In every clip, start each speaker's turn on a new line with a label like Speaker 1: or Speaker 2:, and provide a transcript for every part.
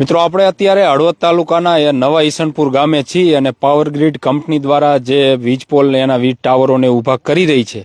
Speaker 1: મિત્રો, આપણે અત્યારે હળવદ તાલુકાના એ નવા ઈસનપુર ગામે છીએ અને પાવર ગ્રીડ કંપની દ્વારા જે વીજ પોલ એના વીજ ટાવરોને ઊભા કરી રહી છે.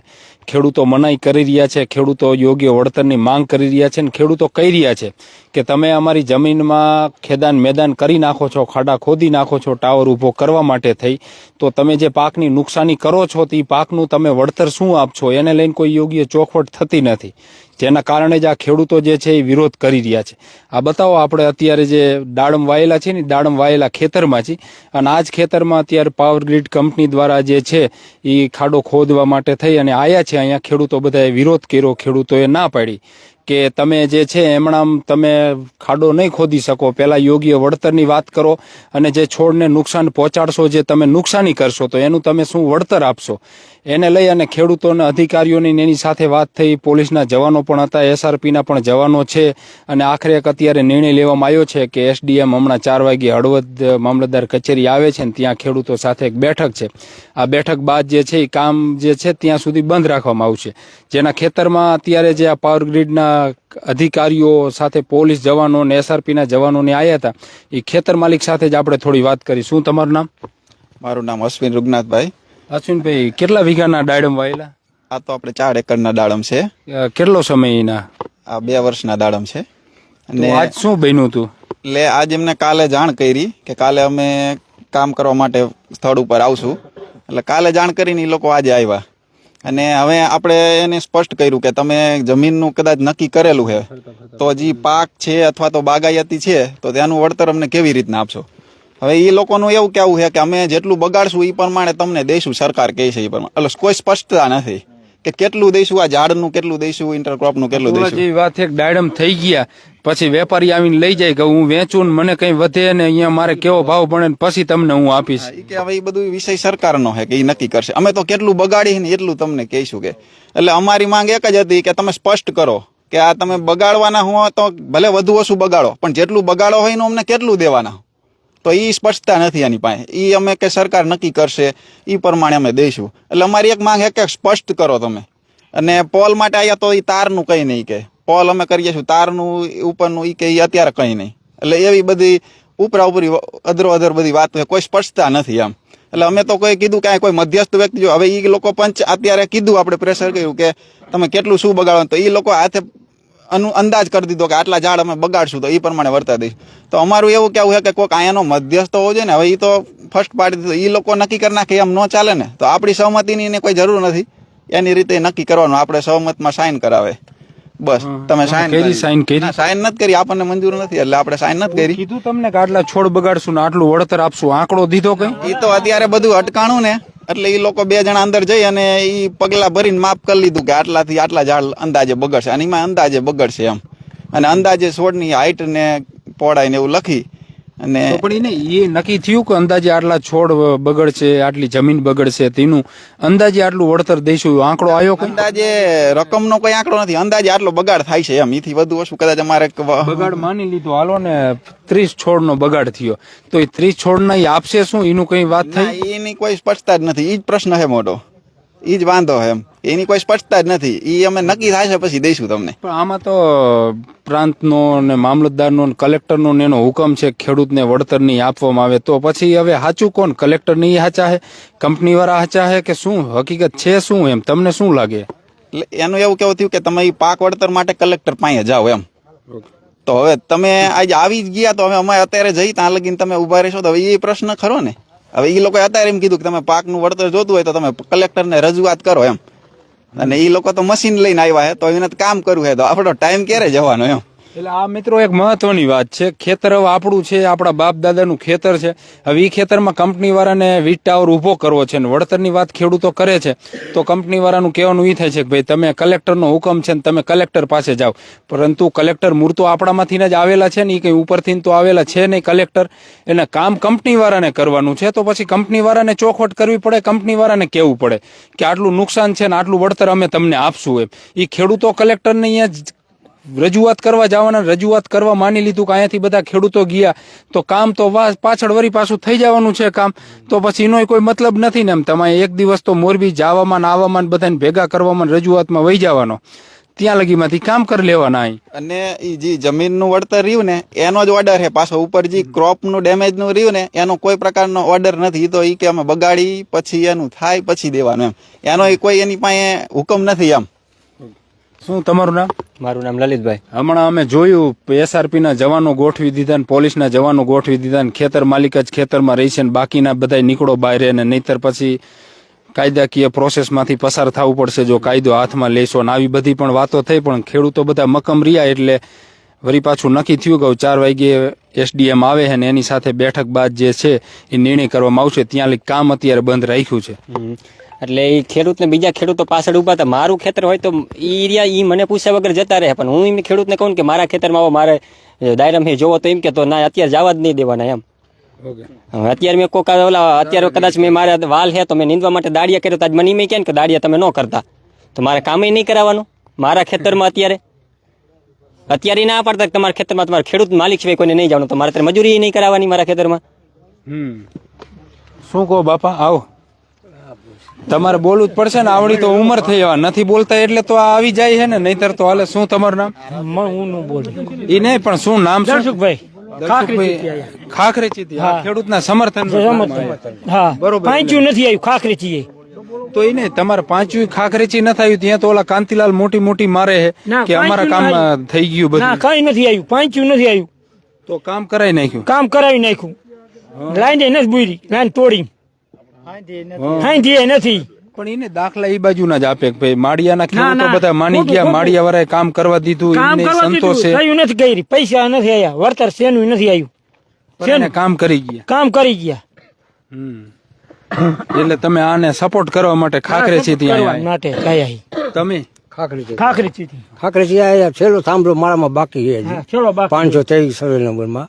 Speaker 1: ખેડૂતો મનાઈ કરી રહ્યા છે, ખેડૂતો યોગ્ય વળતરની માંગ કરી રહ્યા છે અને ખેડૂતો કહી રહ્યા છે કે તમે અમારી જમીનમાં ખેદાન મેદાન કરી નાખો છો, ખાડા ખોદી નાખો છો, ટાવર ઊભો કરવા માટે થઈ, તો તમે જે પાકની નુકસાની કરો છો, તે પાકનું તમે વળતર શું આપશો? એને લઈને કોઈ યોગ્ય ચોખવટ થતી નથી. જેના કારણે જ આ ખેડૂતો જે છે એ વિરોધ કરી રહ્યા છે. આ બતાવો, આપણે અત્યારે જે દાડમ વાયેલા છે ને દાડમ વાયેલા ખેતરમાં છે, અને આ જ ખેતરમાં અત્યારે પાવર ગ્રીડ કંપની દ્વારા જે છે એ ખાડો ખોદવા માટે થઈ, અને આવ્યા છે, અહીંયા ખેડૂતો બધાએ વિરોધ કર્યો, ખેડૂતોએ ના પાડી. કે તમે જે છે એમણામ તમે ખાડો નહીં ખોદી શકો. પહેલાં યોગ્ય વળતરની વાત કરો અને જે છોડને નુકસાન પહોંચાડશો, જે તમે નુકસાની કરશો, તો એનું તમે શું વળતર આપશો? એને લઈ અને ખેડૂતોના અધિકારીઓની એની સાથે વાત થઈ. પોલીસના જવાનો પણ હતા, એસઆરપીના પણ જવાનો છે અને આખરે એક અત્યારે નિર્ણય લેવામાં આવ્યો છે કે એસડીએમ હમણાં ચાર વાગે હળવદ મામલતદાર કચેરી આવે છે ને ત્યાં ખેડૂતો સાથે એક બેઠક છે. આ બેઠક બાદ જે છે એ કામ જે છે ત્યાં સુધી બંધ રાખવામાં આવશે. જેના ખેતરમાં અત્યારે જે આ પાવર ગ્રીડના અધિકારીઓ સાથે પોલીસ જવાનો અને એસઆરપીના જવાનોને આવ્યા હતા એ ખેતર માલિક સાથે જ આપણે થોડી વાત કરી. શું તમારું નામ?
Speaker 2: મારું નામ અશ્વિન રૂગનાથભાઈ.
Speaker 1: અશ્વિનભાઈ કેટલા વીઘાના દાડમ વાયેલા?
Speaker 2: આ તો આપણે ચાર એકરના દાડમ છે.
Speaker 1: કેટલો સમય એના
Speaker 2: આ બે વર્ષના દાડમ છે.
Speaker 1: અને આજ શું બન્યું હતું
Speaker 2: એટલે આજ એમને કાલે જાણ કરી કે કાલે અમે કામ કરવા માટે સ્થળ ઉપર આવશું. એટલે કાલે જાણ કરીને એ લોકો આજે આવ્યા. અને હવે આપણે એને સ્પષ્ટ કર્યું કે તમે જમીનનું કદાચ નક્કી કરેલું છે તો હજી પાક છે અથવા તો બાગાયતી છે તો ત્યાંનું વળતર અમને કેવી રીતના આપશો? હવે એ લોકોનું એવું કેવું છે કે અમે જેટલું બગાડશું એ પ્રમાણે તમને દઈશું સરકાર કહે છે એ પ્રમાણે. એટલે કોઈ સ્પષ્ટતા નથી કે કેટલું દઈશું આ ઝાડનું કેટલું દઈશું ઇન્ટરક્રોપનું કેટલું દઈશું?
Speaker 1: જેવી વાત એક ડાયડમ થઈ ગયા પછી વેપારી આવીને લઈ જાય કે હું વેચું ને મને કઈ વધે ને અહીંયા મારે કેવો ભાવ ને પછી તમને હું આપીશ.
Speaker 2: કે હવે એ બધું વિષય સરકારનો છે કે એ નક્કી કરશે. અમે તો કેટલું બગાડી ને એટલું તમને કહીશું કે. એટલે અમારી માંગ એક જ હતી કે તમે સ્પષ્ટ કરો કે આ તમે બગાડવાના હો તો ભલે વધુ ઓછું બગાડો પણ જેટલું બગાડો હોય એનું અમને કેટલું દેવાના? તો એ સ્પષ્ટતા નથી આની પાસે. એ અમે કે સરકાર નક્કી કરશે એ પ્રમાણે અમે દઈશું. એટલે અમારી એક માંગ એક સ્પષ્ટ કરો તમે. અને પોલ માટે આવ્યા તો એ તારનું કંઈ નહીં કે. પોલ અમે કરીએ છીએ, તારનું ઉપરનું એ કે એ અત્યારે કંઈ નહીં. એટલે એવી બધી ઉપરા ઉપરી અધરો અધર બધી વાત કોઈ સ્પષ્ટતા નથી એમ એટલે અમે તો કોઈ કીધું કે કોઈ મધ્યસ્થ વ્યક્તિ જો, હવે એ લોકો પંચ અત્યારે કીધું, આપણે પ્રેશર કર્યું કે તમે કેટલું શું બગાડવાનું તો એ લોકો હાથે અનુ અંદાજ કરી દીધો કે આટલા ઝાડ અમે બગાડશું તો એ પ્રમાણે વર્તા દઈશ. તો અમારું એવું કેવું છે કે કોઈક અહીંયાનો મધ્યસ્થ હોવો જોઈએ ને હવે એ તો ફર્સ્ટ પાર્ટી એ લોકો નક્કી કરી નાખે એમ ન ચાલે ને. તો આપણી સહમતિની એને કોઈ જરૂર નથી. એની રીતે નક્કી કરવાનું આપણે સહમતમાં સાઇન કરાવે. બસ તમે સાઇન
Speaker 1: કરી, સાઇન કરી.
Speaker 2: સાઇન નથી કરી આપણને મંજૂર નથી એટલે આપણે સાઇન નથી કરી.
Speaker 1: કીધું તમને કે આટલા છોડ બગાડશું ને આટલું વળતર આપશું આંકડો દીધો કઈ?
Speaker 2: એ તો અત્યારે બધું અટકાણું ને. એટલે એ લોકો બે જણા અંદર જઈ અને એ પગલા ભરીને માફ કરી લીધું કે આટલાથી આટલા ઝાડ અંદાજે બગડશે. અને એમાં અંદાજે બગડશે એમ. અને અંદાજે છોડની હાઈટ ને પહોળાઈને એવું લખી અને
Speaker 1: પણ એને એ નક્કી થયું કે અંદાજે આટલા છોડ બગડશે આટલી જમીન બગડશે તેનું અંદાજે આટલું વળતર દઈશું આંકડો આવ્યો
Speaker 2: અંદાજે રકમનો કોઈ આંકડો નથી. અંદાજે આટલો બગાડ થાય છે એમ. એથી વધુ ઓછું કદાચ અમારે
Speaker 1: બગાડ માની લીધો. હાલો ને ત્રીસ છોડ નો બગાડ થયો. તો એ ત્રીસ છોડ ના આપશે શું? એનું કઈ વાત થઈ?
Speaker 2: એની કોઈ સ્પષ્ટતા જ નથી. એ જ પ્રશ્ન છે મોટો. એ જ વાંધો એમ. એની કોઈ સ્પષ્ટતા જ નથી. એ અમે નક્કી થાય છે પછી દઈશું તમને.
Speaker 1: પણ આમાં તો પ્રાંતનો ને મામલતદારનો ને કલેક્ટરનો ને એનો હુકમ છે ખેડૂતને વળતરની આપવામાં આવે. તો પછી હવે સાચું કોણ? કલેક્ટર નહીં હાચા હે? કંપની વાળા હાચા હે કે શું? હકીકત છે શું એમ? તમને શું લાગે?
Speaker 2: એટલે એનું એવું કેવું થયું કે તમે પાક વળતર માટે કલેક્ટર પાસે જાઓ એમ. તો હવે તમે આજે આવી જ ગયા તો હવે અમે અત્યારે જઈ ત્યાં લગીને તમે ઊભા રહેશો તો હવે એ પ્રશ્ન ખરો ને. હવે એ લોકોએ અત્યારે એમ કીધું કે તમે પાકનું વળતર જોતું હોય તો તમે કલેક્ટરને રજૂઆત કરો એમ. અને એ લોકો તો મશીન લઈને આવ્યા છે તો એને કામ કરવું છે તો આપણો ટાઈમ ક્યારે જવાનો એમ?
Speaker 1: એટલે આ મિત્રો એક મહત્વની વાત છે. ખેતર હવે આપણું છે, આપણા બાપ દાદાનું ખેતર છે. હવે એ ખેતરમાં કંપની વાળાને વીજ ટાવર ઊભો કરવો છે ને વળતરની વાત ખેડૂતો કરે છે, તો કંપની વાળાનું કહેવાનું એ થાય છે કે ભાઈ તમે કલેક્ટરનો હુકમ છે ને તમે કલેક્ટર પાસે જાઓ. પરંતુ કલેક્ટર મૂર્તો તો આપણામાંથી જ આવેલા છે ને એ કંઈ ઉપરથી તો આવેલા છે નહીં કલેક્ટર એને કામ કંપની વાળાને કરવાનું છે, તો પછી કંપની વાળાને ચોખવટ કરવી પડે કંપની વાળાને કહેવું પડે? કે આટલું નુકસાન છે ને આટલું વળતર અમે તમને આપશું એમ. એ ખેડૂતો કલેક્ટરને અહીંયા રજૂઆત કરવા જવાના, રજૂઆત કરવા માની લીધું કે અહીંયાથી બધા ખેડૂતો ગયા, તો કામ તો પાછળ વળી પાછું થઈ જવાનું છે કામ. તો પછી એનો કોઈ મતલબ નથી ને એમ. તમારે એક દિવસ તો મોરબી જવામાં આવવામાં બધાને ભેગા કરવામાં રજૂઆતમાં વહી જવાનો. ત્યાં લગીમાંથી કામ કરી લેવાના અહીં.
Speaker 2: અને એ જે જમીનનું વળતર રહ્યું ને, એનો જ ઓર્ડર છે. પાછો ઉપર જે ક્રોપનું ડેમેજનું રહ્યું ને, એનો કોઈ પ્રકારનો ઓર્ડર નથી. તો એ કે અમે બગાડી, પછી એનું થાય, પછી દેવાનું એમ. એનો કોઈ એની પાસે હુકમ નથી એમ
Speaker 1: શું તમારું નામ?
Speaker 3: મારું નામ લલિતભાઈ.
Speaker 1: હમણાં અમે જોયું એસઆરપી ના જવાનો ગોઠવી દીધા ને પોલીસના જવાનો ગોઠવી દીધા ને ખેતર માલિક જ ખેતરમાં રહી છે ને બાકીના બધા નીકળો બહાર ને નહીતર પછી કાયદાકીય પ્રોસેસમાંથી પસાર થવું પડશે જો કાયદો હાથમાં લેશો ને આવી બધી પણ વાતો થઈ પણ ખેડૂતો બધા મકમ રહ્યા એટલે વરી પાછું નક્કી થયું કે ચાર વાગ્યે એસડીએમ આવે છે ને એની સાથે બેઠક બાદ જે છે એ નિર્ણય કરવામાં આવશે. ત્યાં કામ અત્યારે બંધ રાખ્યું છે.
Speaker 3: એટલે એ ખેડૂતને બીજા ખેડૂતો પાછળ ઊભા હતા. મારું ખેતર હોય તો એ એરિયા એ મને પૂછ્યા વગર જતા રહે. પણ હું એમ ખેડૂતને કહું કે મારા ખેતરમાં આવો મારે દાયરામાં જોવો તો એમ કે તો ના અત્યારે જવા જ નહીં દેવાના એમ. અત્યારે મેં કોકા ઓલા અત્યારે કદાચ મેં મારા વાલ હે તો મેં નીંદવા માટે દાડિયા કર્યો તો આજ મને એમ કહે કે દાડિયા તમે ન કરતા. તો મારે કામે નહીં કરાવવાનું? મારા ખેતરમાં અત્યારે? અત્યારે ના પાડતા તમારા ખેતરમાં તમારા ખેડૂત માલિક સિવાય કોઈને નહીં જવાનું તો મારે અત્યારે મજૂરી નહીં કરાવવાની મારા ખેતરમાં?
Speaker 1: શું કહો બાપા? આવો. તમારે બોલવું જ પડશે ને આવડી તો ઉંમર થઈ જવા નથી બોલતા એટલે તો આ આવી જાય છે ને નહીતર તો હાલે શું તમારું નામ?
Speaker 4: હું નું બોલું.
Speaker 1: એ નહીં પણ શું નામ
Speaker 4: દર્શકભાઈ
Speaker 1: ખાખરે ચીતી ખેડૂતના સમર્થન
Speaker 4: હા
Speaker 1: બરોબર.
Speaker 4: પાંચ્યું નથી આવ્યું ખાખરે ચીએ
Speaker 1: તો એ નહીં તમારે પાંચું ખાખરેચી ન થયું ત્યાં તો ઓલા કાંતિલાલ મોટી મોટી મારે છે કે અમારા કામ થઈ ગયું બધું.
Speaker 4: કઈ નથી આવ્યું પાંચ્યું નથી આવ્યું.
Speaker 1: તો કામ કરાવી નાખ્યું.
Speaker 4: કામ કરાવી નાખ્યું. લાઈન નથી બુરી લાઈન તોડી હાઈ નથી.
Speaker 1: પણ એને દાખલા એ બાજુના જ આપે ભાઈ માળિયાના ખેડૂતો બધા માની ગયા માળિયા વાળાએ કામ કરવા દીધું એમને સંતોષ. છે
Speaker 4: થયું નથી કરી પૈસા નથી આવ્યા વળતર શેનું નથી આવ્યું.
Speaker 1: પણ કામ કરી ગયા.
Speaker 4: કામ કરી ગયા.
Speaker 1: એટલે તમે આને સપોર્ટ કરવા માટે ખાખરે
Speaker 4: માટે
Speaker 1: તમે?
Speaker 5: આયા. છેલ્લો થાંભલો મારામાં બાકી છે પાંચસો ત્રેવીસ નંબરમાં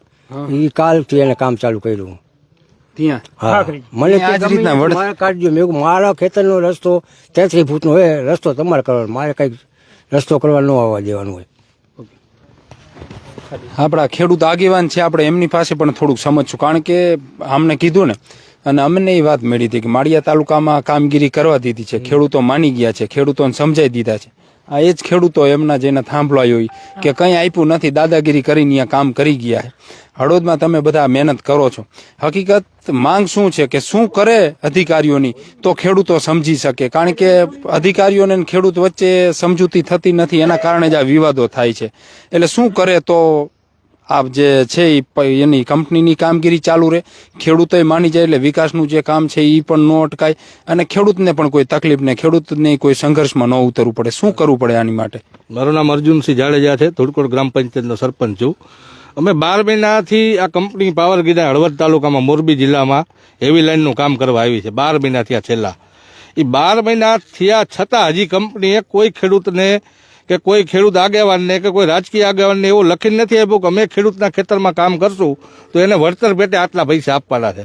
Speaker 5: એ કાલથી એને કામ ચાલુ કર્યું.
Speaker 1: ત્યાં.
Speaker 5: હા. મને
Speaker 1: આ જ રીતના વડ-
Speaker 5: મારે કાઢજો. મેં કીધું, મારા ખેતરનો રસ્તો ત્યાંથી ફૂટનો હોય રસ્તો તમારે કરવાનો. મારે કઈ રસ્તો કરવા ન આવવા દેવાનું હોય.
Speaker 1: આપણા ખેડૂત આગેવાન છે આપણે એમની પાસે પણ થોડુંક સમજશું કારણ કે અમને કીધું ને અને અમને એ વાત મળી હતી કે માળિયા તાલુકામાં કામગીરી કરવા દીધી છે. ખેડૂતો માની ગયા છે ખેડૂતોને સમજાઈ દીધા છે. આ એ જ ખેડૂતો એમના જેને થાંભળાયો હોય કે કંઈ આપ્યું નથી, દાદાગીરી કરીને અહીંયા કામ કરી ગયા હળોદમાં તમે બધા મહેનત કરો છો. હકીકત, માંગ શું છે કે શું કરે અધિકારીઓની, તો ખેડૂતો સમજી શકે. કારણ કે અધિકારીઓને ખેડૂત વચ્ચે સમજૂતી થતી નથી, એના કારણે જ આ વિવાદો થાય છે. એટલે શું કરે તો આ જે છે એ એની કંપનીની કામગીરી ચાલુ રહે. ખેડૂતોય માની જાય એટલે વિકાસનું જે કામ છે એ પણ ન અટકાય અને ખેડૂતને પણ કોઈ તકલીફ નહીં ખેડૂતને કોઈ સંઘર્ષમાં ન ઉતરવું પડે. શું કરવું પડે આની માટે?
Speaker 6: મારું નામ અર્જુનસિંહ જાડેજા છે. ધોળકોટ ગ્રામ પંચાયતનો સરપંચ છું. અમે બાર મહિનાથી આ કંપની પાવર ગીધા હળવદ તાલુકામાં મોરબી જિલ્લામાં હેવી લાઇનનું કામ કરવા આવી છે. બાર મહિના થયા છેલ્લા. એ બાર મહિના થયા છતાં હજી કંપનીએ કોઈ ખેડૂતને કે કોઈ ખેડૂત આગેવાનને કે કોઈ રાજકીય આગેવાનને એવું લખીને નથી આપ્યું કે અમે ખેડૂતના ખેતરમાં કામ કરશું, તો એને વળતર પેટે આટલા પૈસા આપવાના છે.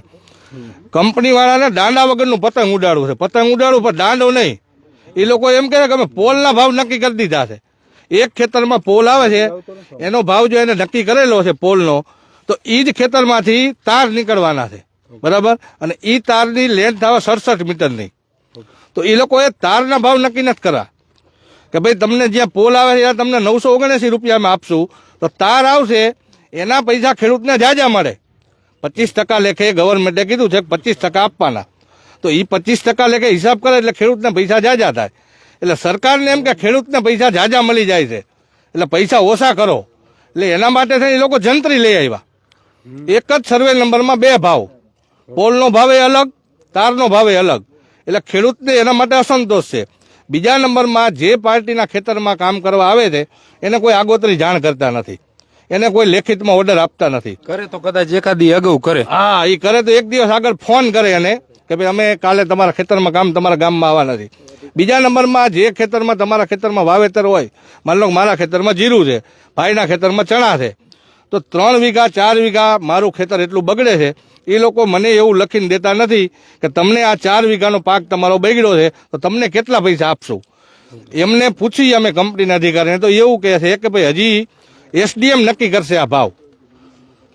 Speaker 6: કંપનીવાળાને દાંડા વગરનું પતંગ ઉડાડવું છે. પતંગ ઉડાડવું પણ દાંડો નહીં. એ લોકો એમ કહે કે અમે પોલના ભાવ નક્કી કરી દીધા છે. એક ખેતરમાં પોલ આવે છે, એનો ભાવ જો એને નક્કી કરેલો છે પોલનો, તો એ જ ખેતરમાંથી તાર નીકળવાના છે. બરાબર? અને એ તારની લેન્થ આવે સડસઠ મીટરની. તો એ લોકોએ તારના ભાવ નક્કી નથી કરા કે ભાઈ તમને જ્યાં પોલ આવે ત્યાં તમને નવસો ઓગણસી રૂપિયામાં આપશું, તો તાર આવશે, એના પૈસા ખેડૂતને જાજા મળે. પચીસ ટકા લેખે ગવર્મેન્ટે કીધું છે પચીસ ટકા આપવાના. તો એ પચીસ ટકા લેખે હિસાબ કરે એટલે ખેડૂતને પૈસા જાજા થાય. એટલે સરકારને એમ કે ખેડૂતને પૈસા જાજા મળી જાય છે. એટલે પૈસા ઓછા કરો. એટલે એના માટે થઈને એ લોકો જંત્રી લઈ આવ્યા. એક જ સર્વે નંબરમાં બે ભાવ. પોલનો ભાવે અલગ, તારનો ભાવે અલગ. એટલે ખેડૂતને એના માટે અસંતોષ છે. બીજા નંબરમાં જે પાર્ટીના ખેતરમાં કામ કરવા આવે છે એને કોઈ આગોતરી જાણ કરતા નથી. એને કોઈ લેખિતમાં ઓર્ડર આપતા નથી.
Speaker 1: કરે તો કદાચ એકાદી અગાઉ કરે.
Speaker 6: હા એ કરે તો એક દિવસ આગળ ફોન કરે એને કે ભાઈ અમે કાલે તમારા ખેતરમાં કામ તમારા ગામમાં આવવા નથી. બીજા નંબરમાં જે ખેતરમાં તમારા ખેતરમાં વાવેતર હોય માની લો મારા ખેતરમાં જીરું છે ભાઈના ખેતરમાં ચણા છે તો ત્રણ વીઘા, ચાર વીઘા મારું ખેતર એટલું બગડે છે, એ લોકો મને એવું લખીને દેતા નથી કે તમને આ ચાર વીઘાનો પાક તમારો બગડ્યો છે, તો તમને કેટલા પૈસા આપશું? એમને પૂછી અમે કંપનીના અધિકારીને, તો એવું કહે છે કે ભાઈ હજી એસડીએમ નક્કી કરશે આ ભાવ.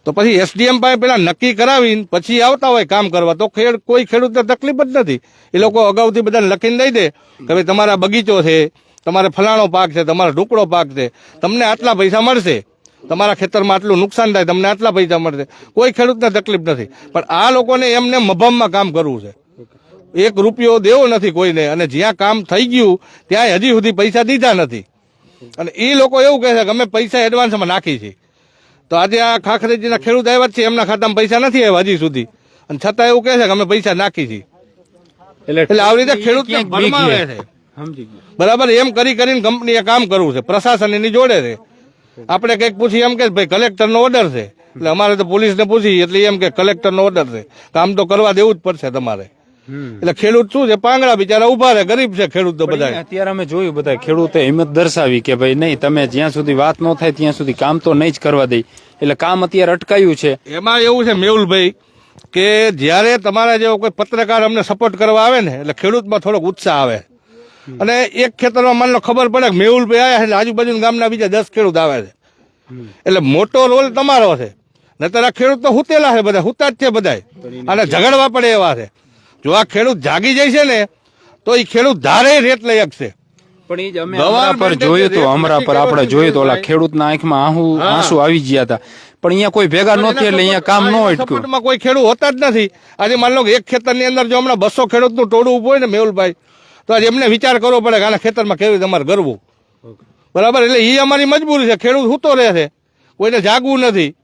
Speaker 6: તો પછી એસડીએમ પાસે પેલા નક્કી કરાવીને પછી આવતા હોય કામ કરવા, તો ખેડ, કોઈ ખેડૂતને તકલીફ જ નથી. એ લોકો અગાઉથી બધાને લખીને દઈ દે કે ભાઈ તમારા બગીચો છે, તમારે ફલાણો પાક છે, તમારો ઢુકડો પાક છે, તમને આટલા પૈસા મળશે. તમારા ખેતરમાં આટલું નુકસાન થાય તમને આટલા પૈસા મળશે કોઈ ખેડૂતને તકલીફ નથી. પણ આ લોકોને એમને મભમમાં કામ કરવું છે. એક રૂપિયો દેવો નથી કોઈને. અને જ્યાં કામ થઈ ગયું ત્યાં હજી સુધી પૈસા દીધા નથી. અને એ લોકો એવું કહે છે કે અમે પૈસા એડવાન્સમાં નાખી છે. તો આજે આ ખાખરેજીના ખેડૂત આવ્યા છે એમના ખાતામાં પૈસા નથી આવ્યા હજી સુધી. અને છતાં એવું કહે છે કે અમે પૈસા નાખી છીએ એટલે આવી રીતે
Speaker 1: બીક
Speaker 6: ભરમાવે છે. બરાબર એમ કરી કરીને કંપનીએ કામ કરવું છે. પ્રશાસન એની જોડે છે. આપણે કંઈક પૂછીએ એમ કે ભાઈ કલેક્ટરનો ઓર્ડર છે. એટલે અમારે તો પોલીસને પૂછી એટલે એમ કે કલેક્ટરનો ઓર્ડર છે. કામ તો કરવા દેવું જ પડશે તમારે. એટલે ખેડૂત શું છે? પાંગડા બિચારા ઊભા રહે ગરીબ છે ખેડૂત તો બધા
Speaker 1: અત્યારે અમે જોયું બધા ખેડૂતે હિંમત દર્શાવી કે ભાઈ નહીં તમે જ્યાં સુધી વાત ન થાય ત્યાં સુધી કામ તો નહીં જ કરવા દઈ એટલે કામ અત્યારે અટકાયું છે.
Speaker 6: એમાં એવું છે મેહુલભાઈ કે જ્યારે તમારા જેવો કોઈ પત્રકાર અમને સપોર્ટ કરવા આવે ને એટલે ખેડૂતમાં થોડોક ઉત્સાહ આવે. અને એક ખેતરમાં મને ખબર પડે કે મેહુલભાઈ આવ્યા એટલે આજુબાજુના ગામના બીજા દસ ખેડૂત આવે છે. એટલે મોટો રોલ તમારો છે. નતર આ ખેડૂત તો હુતેલા છે બધા હુતા જ છે બધા અને ઝઘડવા પડે એવા છે. જો આ ખેડૂત જાગી જાય છે ને તો એ ખેડૂત ધારે રેટ લઈ શકશે
Speaker 1: પણ એ જ અમે
Speaker 6: ગવાર
Speaker 1: હમણાં પર જોયું તો હમણાં પર આપણે જોયું તો ઓલા ખેડૂતના આંખમાં આંસુ આંસુ આવી ગયા હતા. પણ અહીંયા કોઈ ભેગા નથી એટલે અહીંયા કામ ન અટક્યું.
Speaker 6: કોઈ ખેડૂત હોતા જ નથી. આજે માન લો એક ખેતરની અંદર જો હમણાં બસો ખેડૂતનું ટોળું ઉભું હોય ને મેહુલભાઈ તો આજે એમને વિચાર કરવો પડે કે આના ખેતરમાં કેવી રીતે અમારે કરવું બરાબર એટલે એ અમારી મજબૂરી છે. ખેડૂત સૂતો રહે છે. કોઈને જાગવું નથી.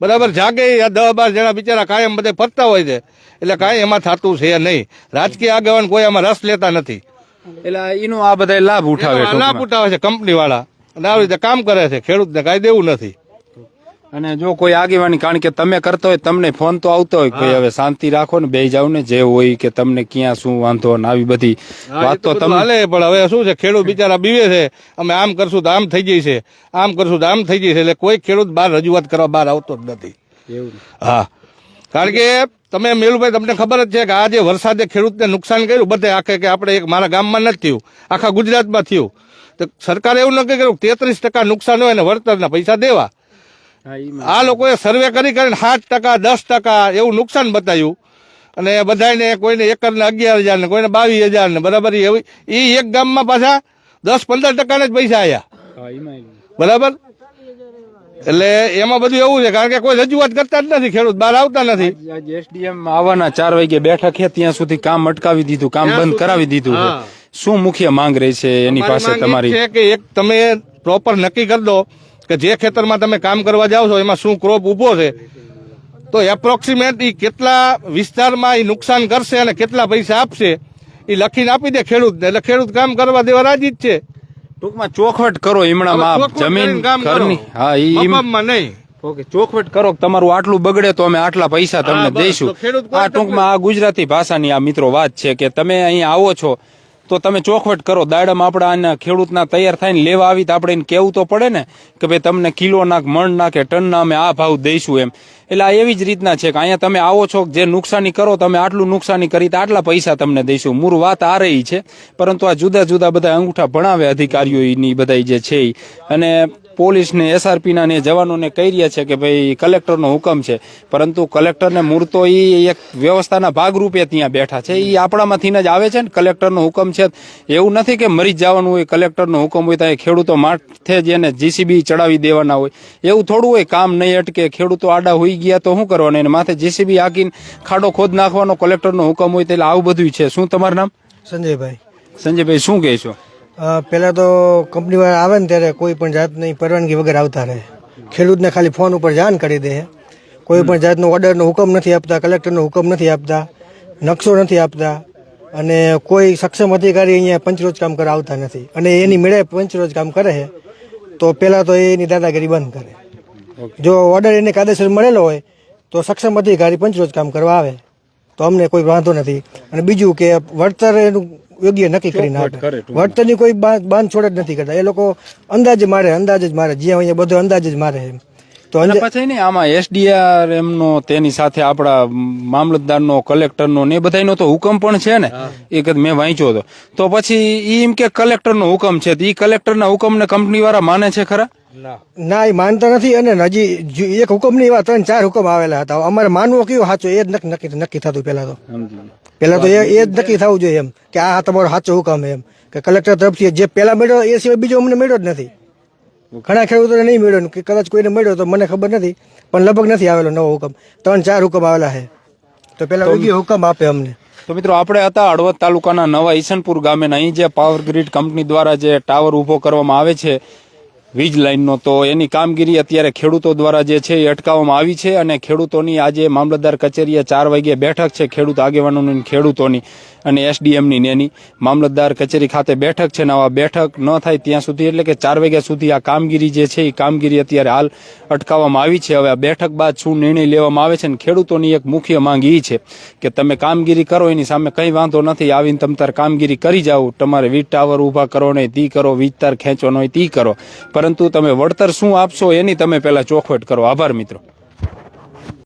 Speaker 6: બરાબર જાગે આ દસ બાર જણા બિચારા કાયમ બધે ફરતા હોય છે. એટલે કાંઈ એમાં થતું છે નહીં. રાજકીય આગેવાન કોઈ એમાં રસ લેતા નથી.
Speaker 1: એટલે એનો આ બધા લાભ ઉઠાવે
Speaker 6: લાભ. ઉઠાવે છે કંપની વાળા અને આવી રીતે કામ કરે છે. ખેડૂતને કાંઈ દેવું નથી.
Speaker 1: અને જો કોઈ આગેવાની કારણ કે તમે કરતો હોય તમને ફોન તો આવતો હોય કે હવે શાંતિ રાખો ને બે જાવ ને જે હોય કે તમને ક્યાં શું વાંધો ને આવી બધી વાત
Speaker 6: તો
Speaker 1: તમે
Speaker 6: હાલે પણ હવે શું છે ખેડૂત બિચારા બીવે છે અમે આમ કરશું તો આમ થઈ જાય છે આમ કરશું તો આમ થઈ જાય છે એટલે કોઈ ખેડૂત બહાર રજૂઆત કરવા બહાર આવતો જ નથી. હા. કારણ કે તમે મેલુભાઈ તમને ખબર જ છે કે આ જે વરસાદે ખેડૂતને નુકસાન કર્યું બધે આખે કે આપણે એક મારા ગામમાં નથી થયું આખા ગુજરાતમાં થયું. તો સરકારે એવું નક્કી કર્યું તેત્રીસ ટકા નુકસાન હોય અને વળતરના પૈસા દેવા. આ લોકોએ સર્વે કરી કરીને સાત ટકા દસ ટકા એવું નુકસાન બતાવ્યું. અને બધાને કોઈને એકરને અગિયાર હજાર ને કોઈને બાવીસ હજાર ને બરાબર એ એક ગામમાં પાછા દસ પંદર ટકાને જ પૈસા આવ્યા બરાબર? એટલે એમાં બધું એવું છે કારણ કે કોઈ રજૂઆત કરતા જ નથી ખેડૂત બહાર આવતા નથી.
Speaker 1: એસડીએમ આવવાના ચાર વાગે બેઠક છે ત્યાં સુધી કામ અટકાવી દીધું કામ બંધ કરાવી દીધું શું મુખ્ય માંગ રહી છે એની પાસે તમારી?
Speaker 6: છે કે એક તમે પ્રોપર નક્કી કરી દો કે જે ખેતરમાં તમે કામ કરવા જાઓ છો એમાં શું ક્રોપ ઊભો છે? તો એપ્રોક્સિમેટ એ કેટલા વિસ્તારમાં એ નુકસાન કરશે અને કેટલા પૈસા આપશે એ લખીને આપી દે ખેડૂતને. એટલે ખેડૂત કામ કરવા દેવા રાજી જ છે.
Speaker 1: ટૂંકમાં ચોખવટ કરો
Speaker 6: હિમણામાં
Speaker 1: હમણાં જમીન. હા
Speaker 6: નહીં.
Speaker 1: ઓકે ચોખવટ કરો તમારું આટલું બગડે તો અમે આટલા પૈસા તમને દઈશું. આ ટૂંકમાં આ ગુજરાતી ભાષાની આ મિત્રો વાત છે કે તમે અહીં આવો છો તો તમે ચોખવટ કરો. દાડમ આપણા આના ખેડૂતના તૈયાર થઈને લેવા આવી તો આપણે એને કેવું તો પડે ને કે ભાઈ તમને કિલો નાખ, મણ નાખે, ટન ના અમે આ ભાવ દઈશું એમ. એટલે આ એવી જ રીતના છે કે અહીંયા તમે આવો છો, જે નુકસાની કરો, તમે આટલું નુકસાની કરી તો આટલા પૈસા તમને દઈશું. મૂળ વાત આ રહી છે, પરંતુ આ જુદા જુદા બધા અંગૂઠા ભણાવે અધિકારીઓની બધા જે છે. અને પોલીસને, એસઆરપીના ને જવાનોને કહી રહ્યા છે કે ભાઈ કલેક્ટરનો હુકમ છે, પરંતુ કલેક્ટરને મૂળ ઈ એક વ્યવસ્થાના ભાગરૂપે ત્યાં બેઠા છે. એ આપણામાંથી જ આવે છે ને કલેક્ટરનો હુકમ છે. એવું નથી કે મરી જવાનું હોય, કલેક્ટરનો હુકમ હોય, ત્યાં ખેડૂતો માથે જ એને જીસીબી ચડાવી દેવાના હોય. એવું થોડું હોય, કામ નહીં અટકે, ખેડૂતો આડા હોઈ ગયા તો શું કરવાનું? એને માથે જેસીબી આકીને ખાડો ખોદ નાખવાનો કલેક્ટરનો હુકમ હોય તો એટલે આવું બધું છે. શું તમારું નામ?
Speaker 7: સંજયભાઈ.
Speaker 1: સંજયભાઈ શું કહેશો
Speaker 7: છો? પહેલા તો કંપની વાળા આવે ને ત્યારે કોઈ પણ જાતની પરવાનગી વગર આવતા રહે. ખેડૂતને ખાલી ફોન ઉપર જાણ કરી દે. કોઈ પણ જાતનો ઓર્ડરનો હુકમ નથી આપતા કલેક્ટરનો હુકમ નથી આપતા નકશો નથી આપતા અને કોઈ સક્ષમ અધિકારી અહીંયા પંચરોજ કામ કરવા આવતા નથી. અને એની મેળે પંચરોજ કામ કરે છે. તો પહેલાં તો એની દાદાગીરી બંધ કરે. જો ઓર્ડર એને કાયદેસર મળેલો હોય તો સક્ષમ અધિકારી પંચરોજ કામ કરવા આવે. તો અમને કોઈ વાંધો નથી. અને બીજું કે વળતર એનું યોગ્ય નક્કી કરીને આપે. વળતરની કોઈ બાંધ છોડ જ નથી કરતા. એ લોકો અંદાજે મારે અંદાજે જ મારે. જ્યાં અહીંયા બધો અંદાજે જ મારે એમ. તો
Speaker 1: પછી ને આમાં એસડીઆર એમનો તેની સાથે આપણા મામલતદારનો કલેક્ટરનો ને એ બધાનો તો હુકમ પણ છે ને? એક કદ મેં વાંચ્યો હતો. તો પછી ઈ એમ કે કલેક્ટરનો હુકમ છે. તો ઈ કલેક્ટરના હુકમને કંપની વાળા માને છે ખરા?
Speaker 7: ના. એ માનતા નથી અને હજી એક હુકમ નહીં એવા ત્રણ ચાર હુકમ આવેલા હતા. અમારે માનવો કયું સાચો એ જ નક્કી નક્કી થતું પેલા તો. પેલા તો એ જ નક્કી થવું જોઈએ એમ કે આ તમારો સાચો હુકમ એમ કે કલેક્ટર તરફથી જે પેલા મળ્યો એ સિવાય બીજો અમને મળ્યો જ નથી. ઘણા ખેડૂતોને નહીં મળ્યો કે કદાચ કોઈને મળ્યો તો મને ખબર નથી પણ લગભગ નથી આવેલો નવો હુકમ. ત્રણ ચાર હુકમ આવેલા છે. તો પેલા હુકમ આપે અમને.
Speaker 1: તો મિત્રો આપણે હતા હળવદ તાલુકાના નવા ઈસનપુર ગામે અહીં જે પાવર ગ્રીડ કંપની દ્વારા જે ટાવર ઊભો કરવામાં આવે છે વીજ લાઇનનો તો એની કામગીરી અત્યારે ખેડૂતો દ્વારા જે છે એ અટકાવવામાં આવી છે અને ખેડૂતોની આજે મામલતદાર કચેરીએ ચાર વાગ્યે બેઠક છે ખેડૂત આગેવાનોની ખેડૂતોની અને એસડીએમની ને એની. મામલતદાર કચેરી ખાતે બેઠક છે ને આવા બેઠક ન થાય ત્યાં સુધી એટલે કે ચાર વાગ્યા સુધી આ કામગીરી જે છે એ કામગીરી અત્યારે હાલ અટકાવવામાં આવી છે. હવે આ બેઠક બાદ શું નિર્ણય લેવામાં આવે છે અને ખેડૂતોની એક મુખ્ય માંગ એ છે કે તમે કામગીરી કરો, એની સામે કંઈ વાંધો નથી, આવીને તમ તાર કામગીરી કરી જાઓ. તમારે વીજ ટાવર ઊભા કરો નહીં, તી કરો, વીજ તાર ખેંચવાનો નહીં, તી કરો. પરંતુ તમે વળતર શું આપશો એની તમે પહેલા ચોખવટ કરો. આભાર મિત્રો.